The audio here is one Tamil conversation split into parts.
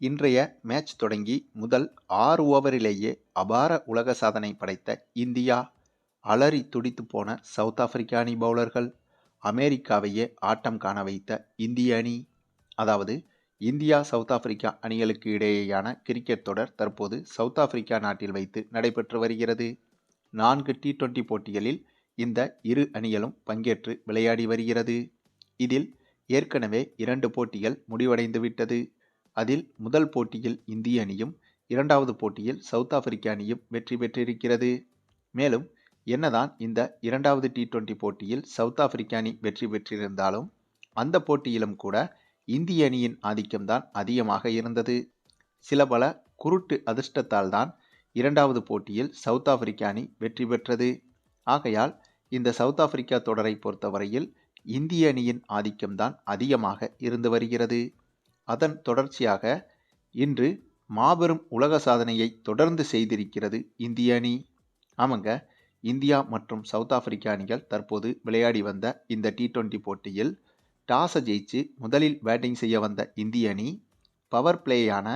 இன்றைய மேட்ச் தொடங்கி முதல் ஆறு ஓவரிலேயே அபார உலக சாதனை படைத்த இந்தியா அலறி துடித்து போன சவுத் ஆப்பிரிக்க அணி பவுலர்கள் அமெரிக்காவையே ஆட்டம் காண வைத்த இந்திய அணி அதாவது இந்தியா சவுத் ஆப்பிரிக்கா அணிகளுக்கு இடையேயான கிரிக்கெட் தொடர் தற்போது சவுத் ஆப்பிரிக்கா நாட்டில் வைத்து நடைபெற்று வருகிறது. நான்கு டி டுவெண்டி போட்டிகளில் இந்த இரு அணிகளும் பங்கேற்று விளையாடி வருகிறது. இதில் ஏற்கனவே இரண்டு போட்டிகள் முடிவடைந்துவிட்டது. அதில் முதல் போட்டியில் இந்திய அணியும் இரண்டாவது போட்டியில் சவுத் ஆப்பிரிக்க அணியும் வெற்றி பெற்றிருக்கிறது. மேலும் என்னதான் இந்த இரண்டாவது டி டுவெண்டி போட்டியில் சவுத் ஆப்பிரிக்க அணி வெற்றி பெற்றிருந்தாலும் அந்த போட்டியிலும் கூட இந்திய அணியின் ஆதிக்கம்தான் அதிகமாக இருந்தது. சில பல குருட்டு அதிர்ஷ்டத்தால் தான் இரண்டாவது போட்டியில் சவுத் ஆப்பிரிக்க அணி வெற்றி பெற்றது. ஆகையால் இந்த சவுத் ஆப்பிரிக்கா தொடரை பொறுத்தவரையில் இந்திய அணியின் ஆதிக்கம்தான் அதிகமாக இருந்து வருகிறது. அதன் தொடர்ச்சியாக இன்று மாபெரும் உலக சாதனையை தொடர்ந்து செய்திருக்கிறது இந்திய அணி. ஆமாங்க இந்தியா மற்றும் சவுத் ஆப்பிரிக்கா அணிகள் தற்போது விளையாடி வந்த இந்த டி டுவெண்ட்டி போட்டியில் டாஸை ஜெயிச்சு முதலில் பேட்டிங் செய்ய வந்த இந்திய அணி பவர் பிளேயான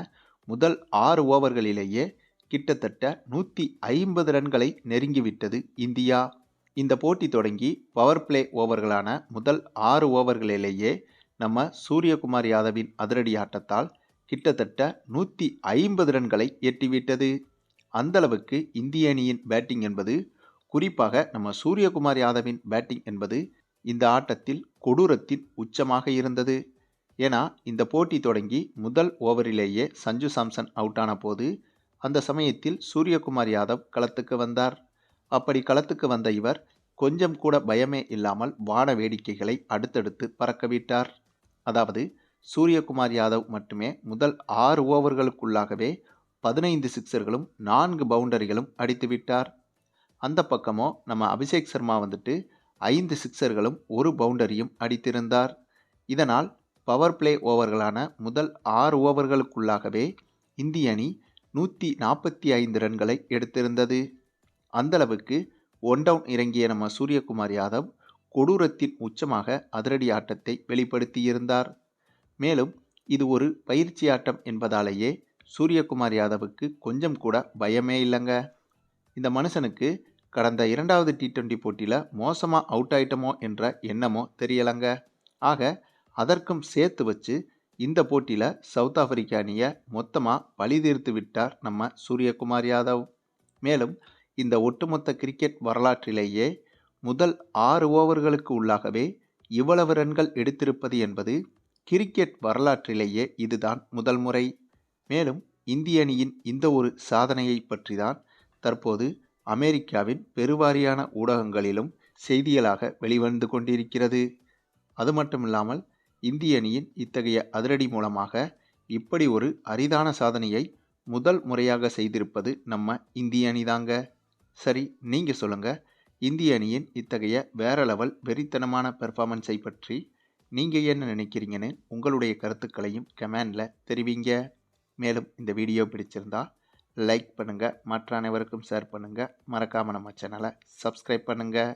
முதல் ஆறு ஓவர்களிலேயே கிட்டத்தட்ட நூற்றி ஐம்பது ரன்களை நெருங்கிவிட்டது இந்தியா. இந்த போட்டி தொடங்கி பவர் பிளே ஓவர்களான முதல் ஆறு ஓவர்களிலேயே நம்ம சூரியகுமார் யாதவின் அதிரடி ஆட்டத்தால் கிட்டத்தட்ட நூற்றி ஐம்பது ரன்களை எட்டிவிட்டது அந்தளவுக்கு இந்திய அணியின் பேட்டிங் என்பது குறிப்பாக நம்ம சூரியகுமார் யாதவின் பேட்டிங் என்பது இந்த ஆட்டத்தில் கொடூரத்தின் உச்சமாக இருந்தது. ஏன்னா இந்த போட்டி தொடங்கி முதல் ஓவரிலேயே சஞ்சு சாம்சன் அவுட் ஆன போது அந்த சமயத்தில் சூரியகுமார் யாதவ் களத்துக்கு வந்தார். அப்படி களத்துக்கு வந்த இவர் கொஞ்சம் கூட பயமே இல்லாமல் வான வேடிக்கைகளை அடுத்தடுத்து பறக்கவிட்டார் அதாவது சூரியகுமார் யாதவ் மட்டுமே முதல் ஆறு ஓவர்களுக்குள்ளாகவே பதினைந்து சிக்சர்களும் நான்கு பவுண்டரிகளும் அடித்துவிட்டார் அந்த பக்கமோ நம்ம அபிஷேக் சர்மா வந்துட்டு ஐந்து சிக்சர்களும் ஒரு பவுண்டரியும் அடித்திருந்தார். இதனால் பவர் பிளே ஓவர்களான முதல் ஆறு ஓவர்களுக்குள்ளாகவே இந்திய அணி நூற்றி நாற்பத்தி ஐந்து ரன்களை எடுத்திருந்தது. அந்தளவுக்கு ஒன் டவுன் இறங்கிய நம்ம சூரியகுமார் யாதவ் கொடூரத்தின் உச்சமாக அதிரடி ஆட்டத்தை வெளிப்படுத்தியிருந்தார். மேலும் இது ஒரு பயிற்சி ஆட்டம் என்பதாலேயே சூரியகுமார் யாதவுக்கு கொஞ்சம் கூட பயமே இல்லைங்க. இந்த மனுஷனுக்கு கடந்த இரண்டாவது டி ட்வெண்ட்டி போட்டியில் மோசமாக அவுட் ஆயிட்டமோ என்ற எண்ணமோ தெரியலைங்க. ஆக அதற்கும் சேர்த்து வச்சு இந்த போட்டியில் சவுத் ஆப்பிரிக்க அணியை மொத்தமாக பழி தீர்த்து விட்டார் நம்ம சூரியகுமார் யாதவ். மேலும் இந்த ஒட்டுமொத்த கிரிக்கெட் வரலாற்றிலேயே முதல் ஆறு ஓவர்களுக்கு உள்ளாகவே இவ்வளவு ரன்கள் எடுத்திருப்பது என்பது கிரிக்கெட் வரலாற்றிலேயே இதுதான் முதல் முறை. மேலும் இந்திய அணியின் இந்த ஒரு சாதனையை பற்றி தான் தற்போது அமெரிக்காவின் பெருவாரியான ஊடகங்களிலும் செய்திகளாக வெளிவந்து கொண்டிருக்கிறது. அது மட்டுமில்லாமல் இந்திய அணியின் இத்தகைய அதிரடி மூலமாக இப்படி ஒரு அரிதான சாதனையை முதல் முறையாக செய்திருப்பது நம்ம இந்திய அணிதாங்க. சரி நீங்கள் சொல்லுங்கள் இந்திய அணியின் இத்தகைய வேற லெவல் வெறித்தனமான பெர்ஃபார்மன்ஸை பற்றி நீங்கள் என்ன நினைக்கிறீங்கன்னு உங்களுடைய கருத்துக்களையும் கமெண்டில் தெரிவிங்க. மேலும் இந்த வீடியோ பிடிச்சிருந்தா லைக் பண்ணுங்கள் மற்ற அனைவருக்கும் ஷேர் பண்ணுங்கள் மறக்காமல் நம்ம சேனலை சப்ஸ்கிரைப் பண்ணுங்கள்